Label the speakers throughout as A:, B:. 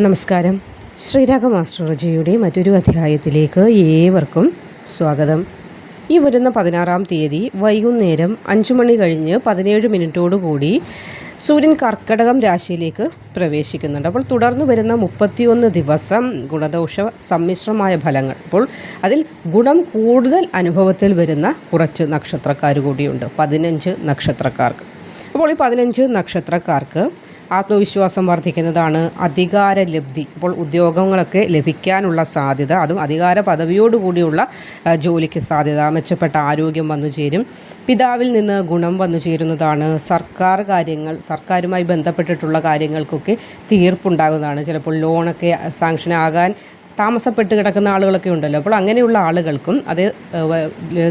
A: നമസ്കാരം. ശ്രീരാഗ ആസ്ട്രോളജിയുടെ മറ്റൊരു അധ്യായത്തിലേക്ക് ഏവർക്കും സ്വാഗതം. ഈ വരുന്ന പതിനാറാം തീയതി വൈകുന്നേരം അഞ്ചു മണി കഴിഞ്ഞ് പതിനേഴ് മിനിറ്റോടുകൂടി സൂര്യൻ കർക്കടകം രാശിയിലേക്ക് പ്രവേശിക്കുന്നുണ്ട്. അപ്പോൾ തുടർന്ന് വരുന്ന മുപ്പത്തിയൊന്ന് ദിവസം ഗുണദോഷ സമ്മിശ്രമായ ഫലങ്ങൾ. അപ്പോൾ അതിൽ ഗുണം കൂടുതൽ അനുഭവത്തിൽ വരുന്ന കുറച്ച് നക്ഷത്രക്കാർ കൂടിയുണ്ട്. പതിനഞ്ച് നക്ഷത്രക്കാർക്ക്. അപ്പോൾ ഈ പതിനഞ്ച് നക്ഷത്രക്കാർക്ക് ആത്മവിശ്വാസം വർദ്ധിക്കുന്നതാണ് അധികാരലബ്ധി. അപ്പോൾ ഉദ്യോഗങ്ങളൊക്കെ ലഭിക്കാനുള്ള സാധ്യത അതും അധികാര പദവിയോടുകൂടിയുള്ള ജോലിക്ക് സാധ്യത മെച്ചപ്പെട്ട ആരോഗ്യം വന്നു ചേരും. പിതാവിൽ നിന്ന് ഗുണം വന്നു ചേരുന്നതാണ്. സർക്കാർ കാര്യങ്ങൾ സർക്കാരുമായി ബന്ധപ്പെട്ടിട്ടുള്ള കാര്യങ്ങൾക്കൊക്കെ തീർപ്പുണ്ടാകുന്നതാണ്. ചിലപ്പോൾ ലോണൊക്കെ സാങ്ഷൻ ആകാൻ താമസപ്പെട്ട് കിടക്കുന്ന ആളുകളൊക്കെ ഉണ്ടല്ലോ. അപ്പോൾ അങ്ങനെയുള്ള ആളുകൾക്കും അത്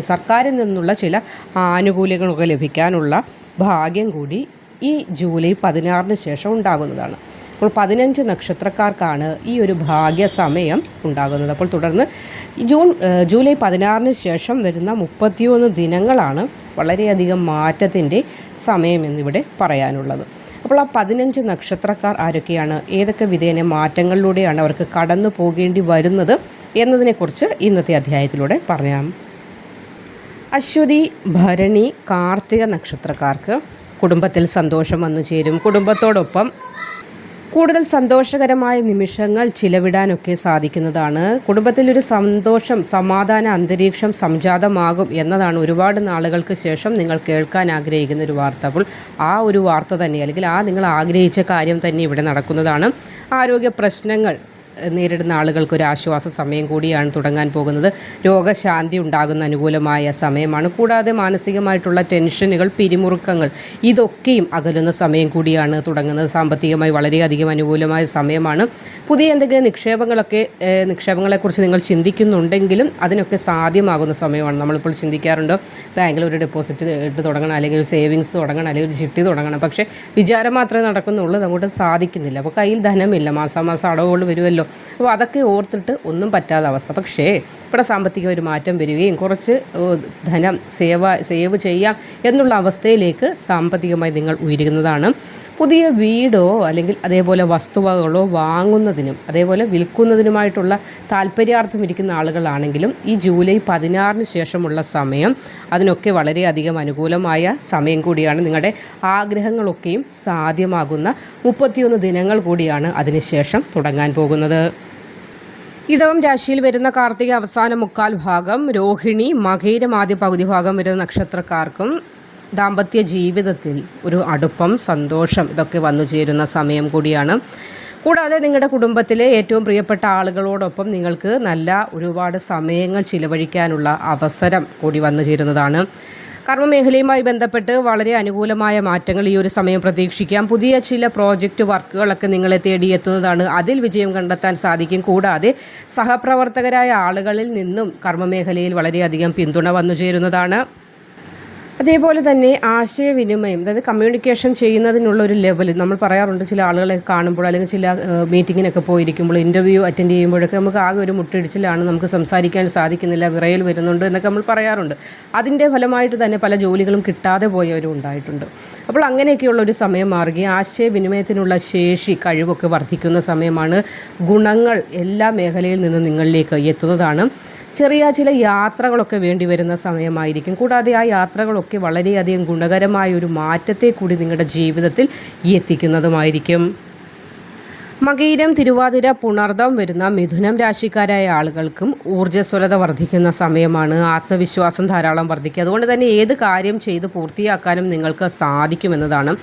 A: സർക്കാരിൽ നിന്നുള്ള ചില ആനുകൂല്യങ്ങളൊക്കെ ലഭിക്കാനുള്ള ഭാഗ്യം കൂടി ഈ ജൂലൈ പതിനാറിന് ശേഷം ഉണ്ടാകുന്നതാണ്. അപ്പോൾ പതിനഞ്ച് നക്ഷത്രക്കാർക്കാണ് ഈ ഒരു ഭാഗ്യ സമയം ഉണ്ടാകുന്നത്. അപ്പോൾ തുടർന്ന് ജൂൺ ജൂലൈ പതിനാറിന് ശേഷം വരുന്ന മുപ്പത്തിയൊന്ന് ദിനങ്ങളാണ് വളരെയധികം മാറ്റത്തിന്റെ സമയം എന്നിവിടെ പറയാനുള്ളത്. അപ്പോൾ ആ പതിനഞ്ച് നക്ഷത്രക്കാർ ആരൊക്കെയാണ്? ഏതൊക്കെ വിധേന മാറ്റങ്ങളിലൂടെയാണ് അവർക്ക് കടന്നു പോകേണ്ടി വരുന്നത് എന്നതിനെക്കുറിച്ച് ഇന്നത്തെ അധ്യായത്തിലൂടെ പറയാം. അശ്വതി ഭരണി കാർത്തിക നക്ഷത്രക്കാർക്ക് കുടുംബത്തിൽ സന്തോഷം വന്നു ചേരും. കുടുംബത്തോടൊപ്പം കൂടുതൽ സന്തോഷകരമായ നിമിഷങ്ങൾ ചിലവിടാനൊക്കെ സാധിക്കുന്നതാണ്. കുടുംബത്തിലൊരു സന്തോഷം സമാധാന അന്തരീക്ഷം സംജാതമാകും എന്നതാണ് ഒരുപാട് നാളുകൾക്ക് ശേഷം നിങ്ങൾ കേൾക്കാൻ ആഗ്രഹിക്കുന്ന ഒരു വാർത്ത. അപ്പോൾ ആ ഒരു വാർത്ത തന്നെ അല്ലെങ്കിൽ ആ നിങ്ങൾ ആഗ്രഹിച്ച കാര്യം തന്നെ ഇവിടെ നടക്കുന്നതാണ്. ആരോഗ്യ പ്രശ്നങ്ങൾ നേരിടുന്ന ആളുകൾക്ക് ഒരു ആശ്വാസ സമയം കൂടിയാണ് തുടങ്ങാൻ പോകുന്നത്. രോഗശാന്തി ഉണ്ടാകുന്ന അനുകൂലമായ സമയമാണ്. കൂടാതെ മാനസികമായിട്ടുള്ള ടെൻഷനുകൾ പിരിമുറുക്കങ്ങൾ ഇതൊക്കെയും അകലുന്ന സമയം കൂടിയാണ് തുടങ്ങുന്നത്. സാമ്പത്തികമായി വളരെയധികം അനുകൂലമായ സമയമാണ്. പുതിയ എന്തെങ്കിലും നിക്ഷേപങ്ങളൊക്കെ നിക്ഷേപങ്ങളെക്കുറിച്ച് നിങ്ങൾ ചിന്തിക്കുന്നുണ്ടെങ്കിലും അതിനൊക്കെ സാധ്യമാകുന്ന സമയമാണ്. നമ്മളിപ്പോൾ ചിന്തിക്കാറുണ്ട് ബാങ്കിൽ ഒരു ഡെപ്പോസിറ്റ് ഇട്ട് തുടങ്ങണം അല്ലെങ്കിൽ ഒരു സേവിങ്സ് തുടങ്ങണം അല്ലെങ്കിൽ ഒരു ചിട്ടി തുടങ്ങണം. പക്ഷേ വിചാരം മാത്രമേ നടക്കുന്നുള്ളൂ. അങ്ങോട്ട് സാധിക്കുന്നില്ല. അപ്പോൾ കയ്യിൽ ധനമില്ല. മാസാമാസം അടവുകൾ വരുമല്ലോ. അപ്പോൾ അതൊക്കെ ഓർത്തിട്ട് ഒന്നും പറ്റാത്ത അവസ്ഥ. പക്ഷേ ഇവിടെ സാമ്പത്തിക ഒരു മാറ്റം വരികയും കുറച്ച് ധനം സേവ സേവ് ചെയ്യാം എന്നുള്ള അവസ്ഥയിലേക്ക് സാമ്പത്തികമായി നിങ്ങൾ ഉയരുന്നതാണ്. പുതിയ വീടോ അല്ലെങ്കിൽ അതേപോലെ വസ്തുവകകളോ വാങ്ങുന്നതിനും അതേപോലെ വിൽക്കുന്നതിനുമായിട്ടുള്ള താല്പര്യാർത്ഥം ഇരിക്കുന്ന ആളുകളാണെങ്കിലും ഈ ജൂലൈ പതിനാറിന് ശേഷമുള്ള സമയം അതിനൊക്കെ വളരെയധികം അനുകൂലമായ സമയം കൂടിയാണ്. നിങ്ങളുടെ ആഗ്രഹങ്ങളൊക്കെയും സാധ്യമാകുന്ന മുപ്പത്തിയൊന്ന് ദിനങ്ങൾ കൂടിയാണ് അതിനുശേഷം തുടങ്ങാൻ പോകുന്നത്. ഇടവം രാശിയിൽ വരുന്ന കാർത്തിക അവസാന മുക്കാൽ ഭാഗം രോഹിണി മകേരം ആദ്യ പകുതി ഭാഗം വരുന്ന നക്ഷത്രക്കാർക്കും ദാമ്പത്യ ജീവിതത്തിൽ ഒരു അടുപ്പം സന്തോഷം ഇതൊക്കെ വന്നു ചേരുന്ന സമയം കൂടിയാണ്. കൂടാതെ നിങ്ങളുടെ കുടുംബത്തിലെ ഏറ്റവും പ്രിയപ്പെട്ട ആളുകളോടൊപ്പം നിങ്ങൾക്ക് നല്ല ഒരുപാട് സമയങ്ങൾ ചിലവഴിക്കാനുള്ള അവസരം കൂടി വന്നു ചേരുന്നതാണ്. കർമ്മമേഖലയുമായി ബന്ധപ്പെട്ട് വളരെ അനുകൂലമായ മാറ്റങ്ങൾ ഈ ഒരു സമയം പ്രതീക്ഷിക്കാം. പുതിയ ചില പ്രോജക്റ്റ് വർക്കുകളൊക്കെ നിങ്ങളെ തേടിയെത്തുന്നതാണ്. അതിൽ വിജയം കണ്ടെത്താൻ സാധിക്കും. കൂടാതെ സഹപ്രവർത്തകരായ ആളുകളിൽ നിന്നും കർമ്മമേഖലയിൽ വളരെയധികം പിന്തുണ വന്നു ചേരുന്നതാണ്. അതേപോലെ തന്നെ ആശയവിനിമയം അതായത് കമ്മ്യൂണിക്കേഷൻ ചെയ്യുന്നതിനുള്ള ഒരു ലെവൽ നമ്മൾ പറയാറുണ്ട് ചില ആളുകളെ കാണുമ്പോൾ അല്ലെങ്കിൽ ചില മീറ്റിങ്ങിനൊക്കെ പോയിരിക്കുമ്പോൾ ഇന്റർവ്യൂ അറ്റൻഡ് ചെയ്യുമ്പോഴൊക്കെ നമുക്ക് ആകെ ഒരു മുട്ടിടിച്ചിലാണ് നമുക്ക് സംസാരിക്കാൻ സാധിക്കുന്നില്ല വിറയൽ വരുന്നുണ്ട് എന്നൊക്കെ നമ്മൾ പറയാറുണ്ട്. അതിന്റെ ഫലമായിട്ട് തന്നെ പല ജോലികളും കിട്ടാതെ പോയവരും ഉണ്ടായിട്ടുണ്ട്. അപ്പോൾ അങ്ങനെയൊക്കെയുള്ള ഒരു സമയം മാറുകയും ആശയവിനിമയത്തിനുള്ള ശേഷി കഴിവൊക്കെ വർദ്ധിക്കുന്ന സമയമാണ് ഗുണങ്ങൾ എല്ലാ മേഖലയിൽ നിന്ന് നിങ്ങളിലേക്ക് എത്തുന്നതാണ്. ചെറിയ ചില യാത്രകളൊക്കെ വേണ്ടി വരുന്ന സമയമായിരിക്കും. കൂടാതെ ആ യാത്രകളൊക്കെ വളരെയധികം ഗുണകരമായ ഒരു മാറ്റത്തെ കൂടി നിങ്ങളുടെ ജീവിതത്തിൽ എത്തിക്കുന്നതുമായിരിക്കും. മകീരം തിരുവാതിര പുണർദം വരുന്ന മിഥുനം രാശിക്കാരായ ആളുകൾക്കും ഊർജസ്വലത വർദ്ധിക്കുന്ന സമയമാണ്. ആത്മവിശ്വാസം ധാരാളം വർദ്ധിക്കുക അതുകൊണ്ട് തന്നെ ഏത് കാര്യം ചെയ്ത് പൂർത്തിയാക്കാനും നിങ്ങൾക്ക് സാധിക്കുമെന്നതാണ്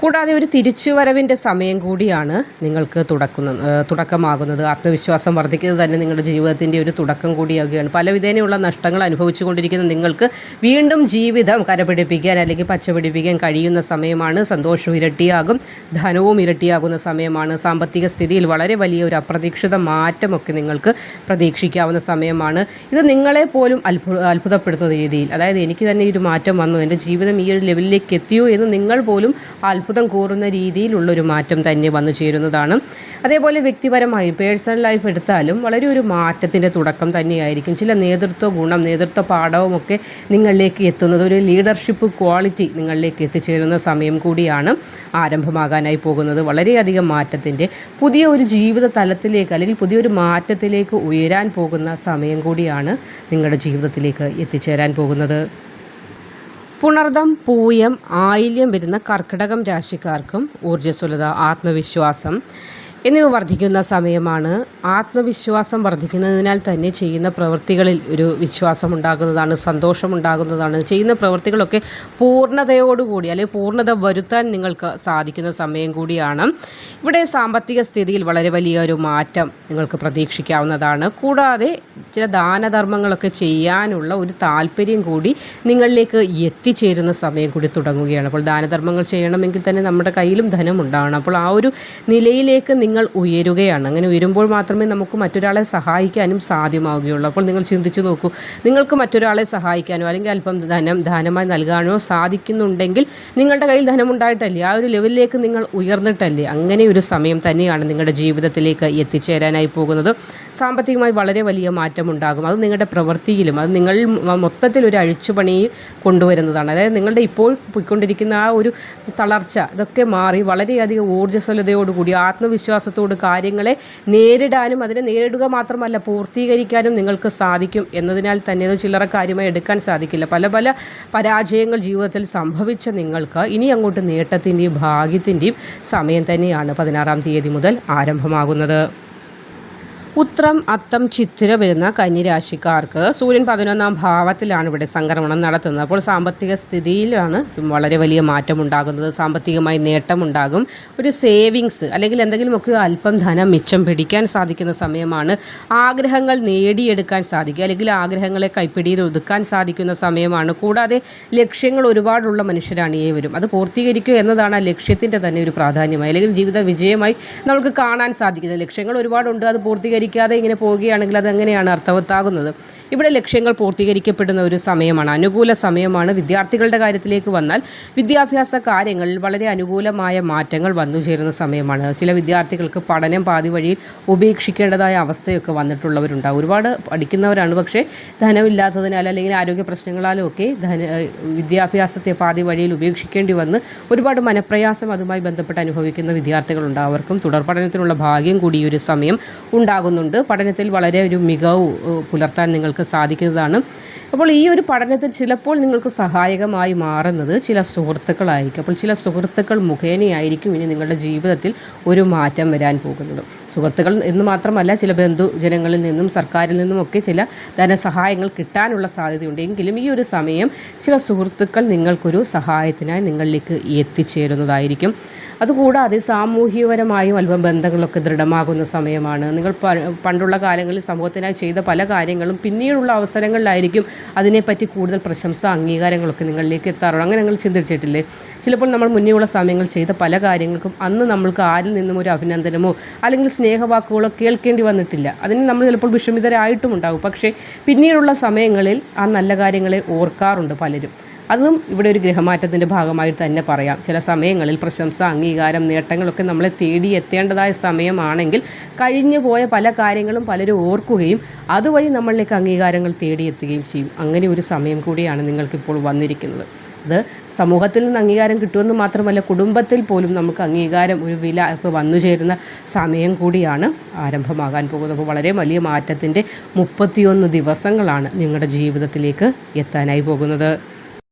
A: കൂടാതെ ഒരു തിരിച്ചുവരവിന്റെ സമയം കൂടിയാണ് നിങ്ങൾക്ക് തുടക്കുന്ന തുടക്കമാകുന്നത്. ആത്മവിശ്വാസം വർദ്ധിക്കുന്നത് തന്നെ നിങ്ങളുടെ ജീവിതത്തിന്റെ ഒരു തുടക്കം കൂടിയാകുകയാണ് പലവിധേനയുള്ള നഷ്ടങ്ങൾ അനുഭവിച്ചു കൊണ്ടിരിക്കുന്ന നിങ്ങൾക്ക് വീണ്ടും ജീവിതം കരപിടിപ്പിക്കാൻ അല്ലെങ്കിൽ പച്ചപിടിപ്പിക്കാൻ കഴിയുന്ന സമയമാണ്. സന്തോഷം ഇരട്ടിയാകും ധനവും ഇരട്ടിയാകുന്ന സമയമാണ്. സാമ്പത്തിക സ്ഥിതിയിൽ വളരെ വലിയ ഒരു അപ്രതീക്ഷിത മാറ്റമൊക്കെ നിങ്ങൾക്ക് പ്രതീക്ഷിക്കാവുന്ന സമയമാണ്. ഇത് നിങ്ങളെ പോലും അത്ഭുത അത്ഭുതപ്പെടുത്തുന്ന രീതിയിൽ അതായത് എനിക്ക് തന്നെ ഈ ഒരു മാറ്റം വന്നു എന്റെ ജീവിതം ഈ ഒരു ലെവലിലേക്ക് എത്തിയോ എന്ന് നിങ്ങൾ പോലും അത്ഭുത അത്ഭുതം കൂറുന്ന രീതിയിലുള്ളൊരു മാറ്റം തന്നെ വന്നു ചേരുന്നതാണ്. അതേപോലെ വ്യക്തിപരമായി പേഴ്സണൽ ലൈഫ് എടുത്താലും വളരെ ഒരു മാറ്റത്തിന്റെ തുടക്കം തന്നെയായിരിക്കും. ചില നേതൃത്വ ഗുണം നേതൃത്വ പാഠവുമൊക്കെ നിങ്ങളിലേക്ക് എത്തുന്നത് ഒരു ലീഡർഷിപ്പ് ക്വാളിറ്റി നിങ്ങളിലേക്ക് എത്തിച്ചേരുന്ന സമയം കൂടിയാണ് ആരംഭമാകാനായി പോകുന്നത്. വളരെയധികം മാറ്റത്തിന്റെ പുതിയ ഒരു ജീവിത തലത്തിലേക്ക് അല്ലെങ്കിൽ പുതിയൊരു മാറ്റത്തിലേക്ക് ഉയരാൻ പോകുന്ന സമയം കൂടിയാണ് നിങ്ങളുടെ ജീവിതത്തിലേക്ക് എത്തിച്ചേരാൻ പോകുന്നത്. പുണർദം പൂയം ആയില്യം വരുന്ന കർക്കിടകം രാശിക്കാർക്കും ഊർജസ്വലത ആത്മവിശ്വാസം. എന്നിവ വർദ്ധിക്കുന്ന സമയമാണ് ആത്മവിശ്വാസം വർദ്ധിക്കുന്നതിനാൽ തന്നെ ചെയ്യുന്ന പ്രവൃത്തികളിൽ ഒരു വിശ്വാസം ഉണ്ടാകുന്നതാണ് സന്തോഷം ഉണ്ടാകുന്നതാണ് ചെയ്യുന്ന പ്രവൃത്തികളൊക്കെ പൂർണതയോടുകൂടി അല്ലെങ്കിൽ പൂർണത വരുത്താൻ നിങ്ങൾക്ക് സാധിക്കുന്ന സമയം കൂടിയാണ്. ഇവിടെ സാമ്പത്തിക സ്ഥിതിയിൽ വളരെ വലിയ ഒരു മാറ്റം നിങ്ങൾക്ക് പ്രതീക്ഷിക്കാവുന്നതാണ്. കൂടാതെ ചില ദാനധർമ്മങ്ങളൊക്കെ ചെയ്യാനുള്ള ഒരു താല്പര്യം കൂടി നിങ്ങളിലേക്ക് എത്തിച്ചേരുന്ന സമയം കൂടി തുടങ്ങുകയാണ്. അപ്പോൾ ദാനധർമ്മങ്ങൾ ചെയ്യണമെങ്കിൽ തന്നെ നമ്മുടെ കയ്യിലും ധനം ഉണ്ടാവണം അപ്പോൾ ആ ഒരു നിലയിലേക്ക് നിങ്ങൾ ഉയരുകയാണ്. അങ്ങനെ ഉയരുമ്പോൾ മാത്രമേ നമുക്ക് മറ്റൊരാളെ സഹായിക്കാനും സാധ്യമാവുകയുള്ളൂ. അപ്പോൾ നിങ്ങൾ ചിന്തിച്ചു നോക്കൂ. നിങ്ങൾക്ക് മറ്റൊരാളെ സഹായിക്കാനോ അല്ലെങ്കിൽ അല്പം ധനം ധനമായി നൽകാനോ സാധിക്കുന്നുണ്ടെങ്കിൽ നിങ്ങളുടെ കയ്യിൽ ധനമുണ്ടായിട്ടല്ലേ? ആ ഒരു ലെവലിലേക്ക് നിങ്ങൾ ഉയർന്നിട്ടല്ലേ? അങ്ങനെ ഒരു സമയം തന്നെയാണ് നിങ്ങളുടെ ജീവിതത്തിലേക്ക് എത്തിച്ചേരാനായി പോകുന്നത്. സാമ്പത്തികമായി വളരെ വലിയ മാറ്റമുണ്ടാകും. അത് നിങ്ങളുടെ പ്രവൃത്തിയിലും അത് നിങ്ങൾ മൊത്തത്തിൽ ഒരു അഴിച്ചുപണി കൊണ്ടുവരുന്നതാണ്. അതായത് നിങ്ങളുടെ ഇപ്പോൾ പോയിക്കൊണ്ടിരിക്കുന്ന ആ ഒരു തളർച്ച ഇതൊക്കെ മാറി വളരെയധികം ഊർജസ്വലതയോടുകൂടി ആത്മവിശ്വാസത്തോട് കാര്യങ്ങളെ നേരിടാനും അതിനെ നേരിടുക മാത്രമല്ല പൂർത്തീകരിക്കാനും നിങ്ങൾക്ക് സാധിക്കും എന്നതിനാൽ തന്നെ അത് ചില്ലറ കാര്യമായി എടുക്കാൻ സാധിക്കില്ല. പല പല പരാജയങ്ങൾ ജീവിതത്തിൽ സംഭവിച്ച നിങ്ങൾക്ക് ഇനി അങ്ങോട്ട് നേട്ടത്തിന്റെയും ഭാഗ്യത്തിന്റെയും സമയം തന്നെയാണ് പതിനാറാം തീയതി മുതൽ ആരംഭമാകുന്നത്. ഉത്രം അത്തം ചിത്തിര വരുന്ന കന്നിരാശിക്കാർക്ക് സൂര്യൻ പതിനൊന്നാം ഭാവത്തിലാണ് ഇവിടെ സംക്രമണം നടത്തുന്നത്. അപ്പോൾ സാമ്പത്തിക സ്ഥിതിയിലാണ് വളരെ വലിയ മാറ്റം ഉണ്ടാകുന്നത് സാമ്പത്തികമായി നേട്ടമുണ്ടാകും. ഒരു സേവിങ്സ് അല്ലെങ്കിൽ എന്തെങ്കിലുമൊക്കെ അല്പം ധനം മിച്ചം പിടിക്കാൻ സാധിക്കുന്ന സമയമാണ്. ആഗ്രഹങ്ങൾ നേടിയെടുക്കാൻ സാധിക്കുക അല്ലെങ്കിൽ ആഗ്രഹങ്ങളെ കൈപ്പിടിയിൽ ഒതുക്കാൻ സാധിക്കുന്ന സമയമാണ്. കൂടാതെ ലക്ഷ്യങ്ങൾ ഒരുപാടുള്ള മനുഷ്യരാണ് ഏവരും. അത് പൂർത്തീകരിക്കുക എന്നതാണ് ആ ലക്ഷ്യത്തിന്റെ തന്നെ ഒരു പ്രാധാന്യമായി അല്ലെങ്കിൽ ജീവിത വിജയമായി നമുക്ക് കാണാൻ സാധിക്കുന്നത്. ലക്ഷ്യങ്ങൾ ഒരുപാടുണ്ട് അത് പൂർത്തീകരിക്കുക പൂർത്തീകരിക്കാതെ ഇങ്ങനെ പോവുകയാണെങ്കിൽ അതെങ്ങനെയാണ് അർത്ഥവത്താകുന്നത്? ഇവിടെ ലക്ഷ്യങ്ങൾ പൂർത്തീകരിക്കപ്പെടുന്ന ഒരു സമയമാണ്. അനുകൂല സമയമാണ് വിദ്യാർത്ഥികളുടെ കാര്യത്തിലേക്ക് വന്നാൽ വിദ്യാഭ്യാസ കാര്യങ്ങളിൽ വളരെ അനുകൂലമായ മാറ്റങ്ങൾ വന്നു ചേരുന്ന സമയമാണ്. ചില വിദ്യാർത്ഥികൾക്ക് പഠനം പാതി വഴിയിൽ ഉപേക്ഷിക്കേണ്ടതായ അവസ്ഥയൊക്കെ വന്നിട്ടുള്ളവരുണ്ടാകും ഒരുപാട് പഠിക്കുന്നവരാണ്. പക്ഷേ ധനമില്ലാത്തതിനാൽ അല്ലെങ്കിൽ ആരോഗ്യ പ്രശ്നങ്ങളാലും ഒക്കെ ധന വിദ്യാഭ്യാസത്തെ പാതി വഴിയിൽ ഉപേക്ഷിക്കേണ്ടി വന്ന് ഒരുപാട് മനപ്രയാസം അതുമായി ബന്ധപ്പെട്ട് അനുഭവിക്കുന്ന വിദ്യാർത്ഥികളുണ്ട്. അവർക്കും തുടർ പഠനത്തിനുള്ള ഭാഗ്യം കൂടി ഒരു സമയം ഉണ്ടാകും ഉണ്ടാകുന്നുണ്ട്. പഠനത്തിൽ വളരെ ഒരു മികവ് പുലർത്താൻ നിങ്ങൾക്ക് സാധിക്കുന്നതാണ്. അപ്പോൾ ഈ ഒരു പഠനത്തിൽ ചിലപ്പോൾ നിങ്ങൾക്ക് സഹായകമായി മാറുന്നത് ചില സുഹൃത്തുക്കളായിരിക്കും. അപ്പോൾ ചില സുഹൃത്തുക്കൾ മുഖേനയായിരിക്കും ഇനി നിങ്ങളുടെ ജീവിതത്തിൽ ഒരു മാറ്റം വരാൻ പോകുന്നത്. സുഹൃത്തുക്കൾ എന്ന് മാത്രമല്ല ചില ബന്ധുജനങ്ങളിൽ നിന്നും സർക്കാരിൽ നിന്നുമൊക്കെ ചില ധനസഹായങ്ങൾ കിട്ടാനുള്ള സാധ്യതയുണ്ട്. എങ്കിലും ഈ ഒരു സമയം ചില സുഹൃത്തുക്കൾ നിങ്ങൾക്കൊരു സഹായത്തിനായി നിങ്ങളിലേക്ക് എത്തിച്ചേരുന്നതായിരിക്കും. അതുകൂടാതെ സാമൂഹികപരമായും അല്പം ബന്ധങ്ങളൊക്കെ ദൃഢമാകുന്ന സമയമാണ്. നിങ്ങൾ പണ്ടുള്ള കാലങ്ങളിൽ സമൂഹത്തിനായി ചെയ്ത പല കാര്യങ്ങളും പിന്നീടുള്ള അവസരങ്ങളിലായിരിക്കും അതിനെപ്പറ്റി കൂടുതൽ പ്രശംസ അംഗീകാരങ്ങളൊക്കെ നിങ്ങളിലേക്ക് എത്താറുള്ളൂ അങ്ങനെ നിങ്ങൾ ചിന്തിച്ചിട്ടില്ലേ? ചിലപ്പോൾ നമ്മൾ മുന്നേയുള്ള സമയങ്ങൾ ചെയ്ത പല കാര്യങ്ങൾക്കും അന്ന് നമ്മൾക്ക് ആരിൽ നിന്നും ഒരു അഭിനന്ദനമോ അല്ലെങ്കിൽ സ്നേഹവാക്കുകളോ കേൾക്കേണ്ടി വന്നിട്ടില്ല. അതിന് നമ്മൾ ചിലപ്പോൾ വിഷമിതരായിട്ടും ഉണ്ടാകും പക്ഷേ പിന്നീടുള്ള സമയങ്ങളിൽ ആ നല്ല കാര്യങ്ങളെ ഓർക്കാറുണ്ട് പലരും. അതും ഇവിടെ ഒരു ഗ്രഹമാറ്റത്തിന്റെ ഭാഗമായിട്ട് തന്നെ പറയാം. ചില സമയങ്ങളിൽ പ്രശംസ അംഗീകാരം നേട്ടങ്ങളൊക്കെ നമ്മളെ തേടി എത്തേണ്ടതായ സമയമാണെങ്കിൽ കഴിഞ്ഞു പോയ പല കാര്യങ്ങളും പലരും ഓർക്കുകയും അതുവഴി നമ്മളിലേക്ക് അംഗീകാരങ്ങൾ തേടിയെത്തുകയും ചെയ്യും. അങ്ങനെ ഒരു സമയം കൂടിയാണ് നിങ്ങൾക്കിപ്പോൾ വന്നിരിക്കുന്നത്. അത് സമൂഹത്തിൽ നിന്ന് അംഗീകാരം കിട്ടുമെന്ന് മാത്രമല്ല കുടുംബത്തിൽ പോലും നമുക്ക് അംഗീകാരം ഒരു വില ഒക്കെ വന്നു ചേരുന്ന സമയം കൂടിയാണ് ആരംഭമാകാൻ പോകുന്നത്. അപ്പോൾ വളരെ വലിയ മാറ്റത്തിന്റെ മുപ്പത്തിയൊന്ന് ദിവസങ്ങളാണ് നിങ്ങളുടെ ജീവിതത്തിലേക്ക് എത്താനായി പോകുന്നത്.